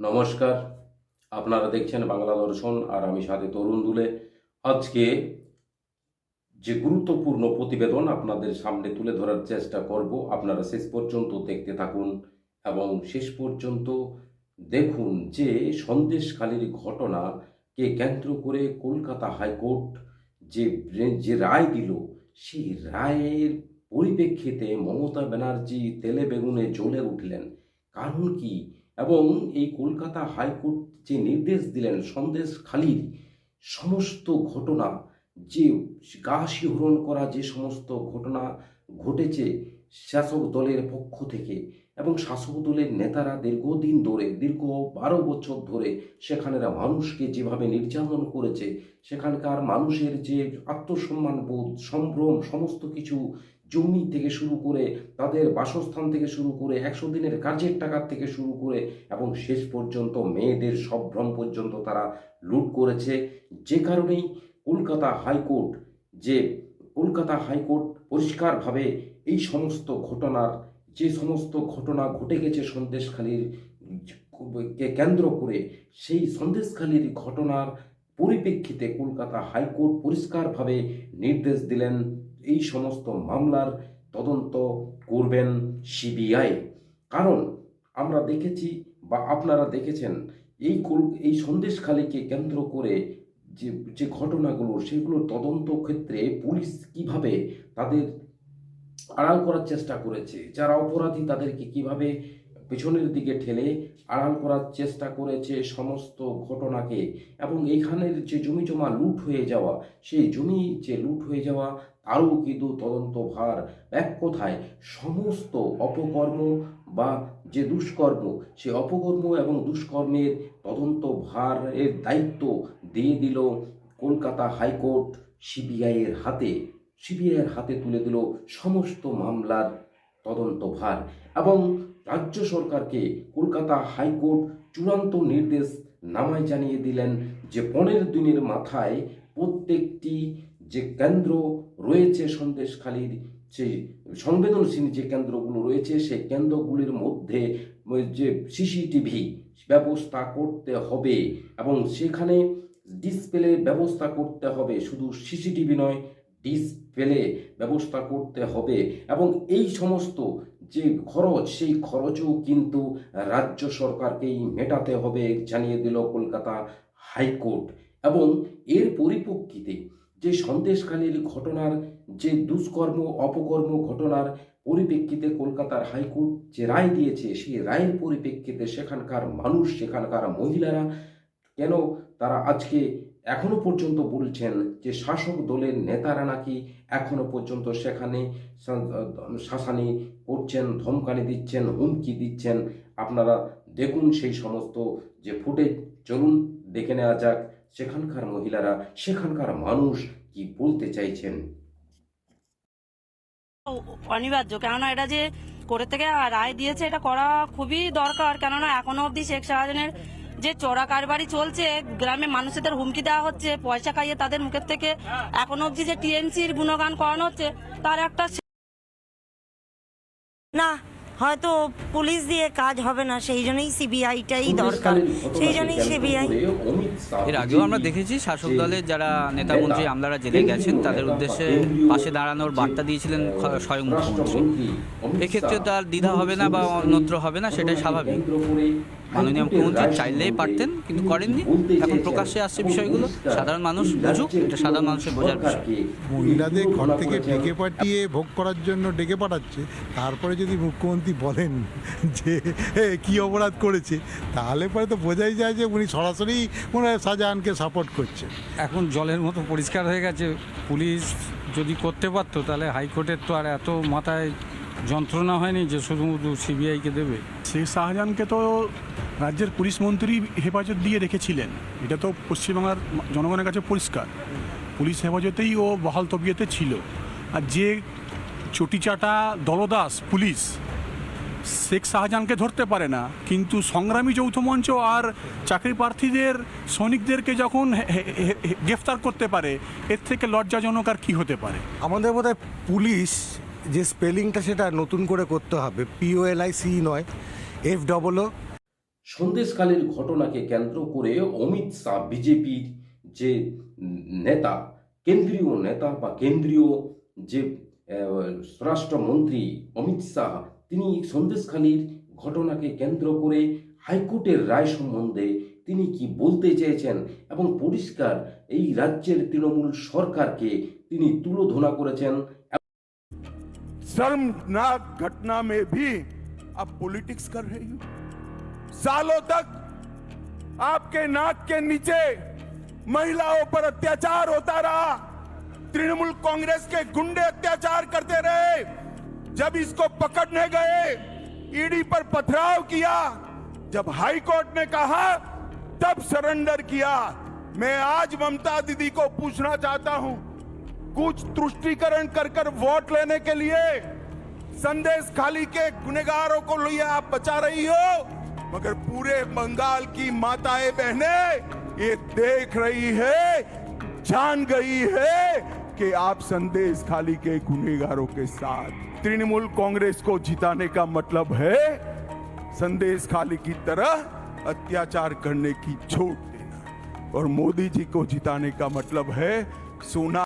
নমস্কার। আপনারা দেখছেন বাংলা দর্শন আর আমি সাথে তরুণ দুলে। আজকে যে গুরুত্বপূর্ণ প্রতিবেদন আপনাদের সামনে তুলে ধরার চেষ্টা করব, আপনারা শেষ পর্যন্ত দেখতে থাকুন এবং শেষ পর্যন্ত দেখুন যে সন্দেশখালীর ঘটনাকে কেন্দ্র করে কলকাতা হাইকোর্ট যে যে রায় দিল, সেই রায়ের পরিপ্রেক্ষিতে মমতা ব্যানার্জি তেলে বেগুনে জ্বলে উঠলেন। কারণ কি? এবং এই কলকাতা হাইকোর্ট যে নির্দেশ দিলেন, সন্দেশ খালির সমস্ত ঘটনা, যে গা শিহরণ করা যে সমস্ত ঘটনা ঘটেছে শাসক দলের পক্ষ থেকে এবং শাসক দলের নেতারা দীর্ঘদিন ধরে, দীর্ঘ বারো বছর ধরে সেখানের মানুষকে যেভাবে নির্যাতন করেছে, সেখানকার মানুষের যে আত্মসম্মান বোধ, সম্ভ্রম, সমস্ত কিছু জমি থেকে শুরু করে, তাদের বাসস্থান থেকে শুরু করে, একশো দিনের কাজের টাকা থেকে শুরু করে এবং শেষ পর্যন্ত মেয়েদের সম্ভ্রম পর্যন্ত তারা লুট করেছে। যে কারণেই কলকাতা হাইকোর্ট যে কলকাতা হাইকোর্ট পরিষ্কারভাবে এই সমস্ত ঘটনার যে সমস্ত ঘটনা ঘটে গেছে সন্দেশখালীর, কে কেন্দ্র করে, সেই সন্দেশখালীর ঘটনার পরিপ্রেক্ষিতে কলকাতা হাইকোর্ট পরিষ্কারভাবে নির্দেশ দিলেন, এই সমস্ত মামলার তদন্ত করবেন সিবিআই। কারণ আমরা দেখেছি বা আপনারা দেখেছেন, এই এই সন্দেশখালীকে কেন্দ্র করে যে যে ঘটনাগুলো সেগুলো তদন্ত ক্ষেত্রে পুলিশ কীভাবে তাদের আড়াল করার চেষ্টা করেছে। যারা অপরাধী, তাদেরকে কীভাবে পেছনের দিকে ঠেলে আড়াল করার চেষ্টা করেছে সমস্ত ঘটনাকে? এবং এইখানের যে জমি জমা লুট হয়ে যাওয়া, সেই জমি যে লুট হয়ে যাওয়া, তারও কিন্তু তদন্ত ভার। এক কথায়, সমস্ত অপকর্ম বা যে দুষ্কর্ম, সে অপকর্ম এবং দুষ্কর্মের তদন্ত ভারের দায়িত্ব দিয়ে দিল কলকাতা হাইকোর্ট সিবিআইয়ের হাতে। সিবিআইয়ের হাতে তুলে দিল সমস্ত মামলার তদন্ত ভার এবং রাজ্য সরকারকে কলকাতা হাইকোর্ট চূড়ান্ত নির্দেশ নামায় জানিয়ে দিলেন যে পনেরো দিনের মাথায় প্রত্যেকটি যে কেন্দ্র রয়েছে সন্দেশখালীর সেই সংবেদনশীল যে কেন্দ্রগুলো রয়েছে, সেই কেন্দ্রগুলির মধ্যে যে সিসিটিভি ব্যবস্থা করতে হবে এবং সেখানে ডিসপ্লে ব্যবস্থা করতে হবে। শুধু সিসিটিভি নয় ডিসপ্লে ব্যবস্থা করতে হবে এবং এই সমস্ত যে খরচ, সেই খরচও কিন্তু রাজ্য সরকারকেই মেটাতে হবে জানিয়ে দিল কলকাতা হাইকোর্ট। এবং এর পরিপ্রেক্ষিতে যে সন্দেশখালীর ঘটনার, যে দুষ্কর্ম, অপকর্ম ঘটনার পরিপ্রেক্ষিতে কলকাতার হাইকোর্ট যে রায় দিয়েছে, সেই রায়ের পরিপ্রেক্ষিতে সেখানকার মানুষ, সেখানকার মহিলারা কেন তারা আজকে এখনও পর্যন্ত বলছেন যে শাসক দলের নেতারা নাকি এখনও পর্যন্ত সেখানে শাসানি করছেন, ধমকানি দিচ্ছেন, হুমকি দিচ্ছেন। আপনারা দেখুন সেই সমস্ত যে ফুটেজ। চলুন দেখে নেওয়া যাক সেখানকার মহিলারা, সেখানকার মানুষ কি বলতে চাইছেন। অনিবার্য, কেননা এটা যে করে থেকে রায় দিয়েছে, এটা করা খুবই দরকার। কেননা এখনও অবধি শেখ শাহজাহানের যে চোরা কারবারি চলছে, গ্রামে মানুষদের হুমকি দেওয়া হচ্ছে, পয়সা খাইয়ে তাদের মুখের থেকে এখন অবধি যে টিএমসির গুণগান করানো হচ্ছে, তার একটা না হয়তো পুলিশ দিয়ে কাজ হবে না সেই জন্যই সিবিআইটাই দরকার। সেই জন্যই সিবিআই এর আগেও আমরা দেখেছি শাসক দলের যারা নেতা মন্ত্রী আমলারা জেলে গেছেন তাদের উদ্দেশ্যে পাশে দাঁড়ানোর বার্তা দিয়েছিলেন স্বয়ং মুখ্যমন্ত্রী। এক্ষেত্রে তো আর দ্বিধা হবে না বা অন্যত্র হবে না সেটাই স্বাভাবিক। মাননীয় মুখ্যমন্ত্রী চাইলেই পারতেন কিন্তু করেননি। এখন প্রকাশ্যে আসছে বিষয়গুলো সাধারণ মানুষ বুঝুক এটা সাধারণ মানুষের বোঝার বিষয়। মহিলাদের ঘর থেকে ডেকে পাঠিয়ে ভোগ করার জন্য ডেকে পাঠাচ্ছে তারপরে যদি মুখ্যমন্ত্রী বলেন যে কি অপরাধ করেছে তাহলে পরে তো বোঝাই যায় যে উনি সরাসরি মনে হয় শাহজাহানকে সাপোর্ট করছে। এখন জলের মতো পরিষ্কার হয়ে গেছে পুলিশ যদি করতে পারতো তাহলে হাইকোর্টের তো আর এত মাথায় যন্ত্রণা হয়নি যে শুধু শুধু সিবিআইকে দেবে। শেখ শাহজাহানকে তো রাজ্যের পুলিশ মন্ত্রী হেফাজত দিয়ে রেখেছিলেন। এটা তো পশ্চিমবাংলার জনগণের কাছে পরিষ্কার। পুলিশ হেফাজতেই ও বহাল তবিয়তে ছিল। আর যে চটিচাটা দলদাস পুলিশ শেখ শাহজাহানকে ধরতে পারে না। কিন্তু সংগ্রামী যৌথ মঞ্চ আর চাকরি প্রার্থীদের সৈনিকদেরকে যখন গ্রেফতার করতে পারে এর থেকে লজ্জাজনক আর কী হতে পারে? আমাদের বোধহয় পুলিশ যে স্পেলিংটা সেটা নতুন করে করতে হবে। পিওএলআই সি নয় এফ ডবল সন্দেশকালীর ঘটনাকে কেন্দ্র করে অমিত শাহ বিজেপির যে নেতা কেন্দ্রীয় নেতা বা কেন্দ্রীয় যে স্বরাষ্ট্রমন্ত্রী অমিত শাহ তিনি সন্দেশখালীর ঘটনাকে কেন্দ্র করে হাইকোর্টের রায় সম্বন্ধে তিনি কি বলতে চেয়েছেন এবং পরিষ্কার এই রাজ্যের তৃণমূল সরকারকে তিনি তুলোধনা করেছেন शर्मनाक घटना में भी आप पॉलिटिक्स कर रही हो सालों तक आपके नाक के नीचे महिलाओं पर अत्याचार होता रहा तृणमूल कांग्रेस के गुंडे अत्याचार करते रहे जब इसको पकड़ने गए, ईडी पर पथराव किया, जब हाई कोर्ट ने कहा, तब सरेंडर किया। मैं आज ममता दीदी को पूछना चाहता हूँ, कुछ तुष्टिकरण कर कर वोट लेने के लिए संदेश खाली के गुनेगारों को लिए आप बचा रही हो, मगर पूरे बंगाल की माताएँ बहनें, ये देख रही है, जान गई है कि आप संदेश खाली के गुनेगारों के साथ। तृणमूल कांग्रेस को जिताने का मतलब है संदेश खाली की तरह अत्याचार करने की छूट देना। और मोदी जी को जिताने का मतलब है सोना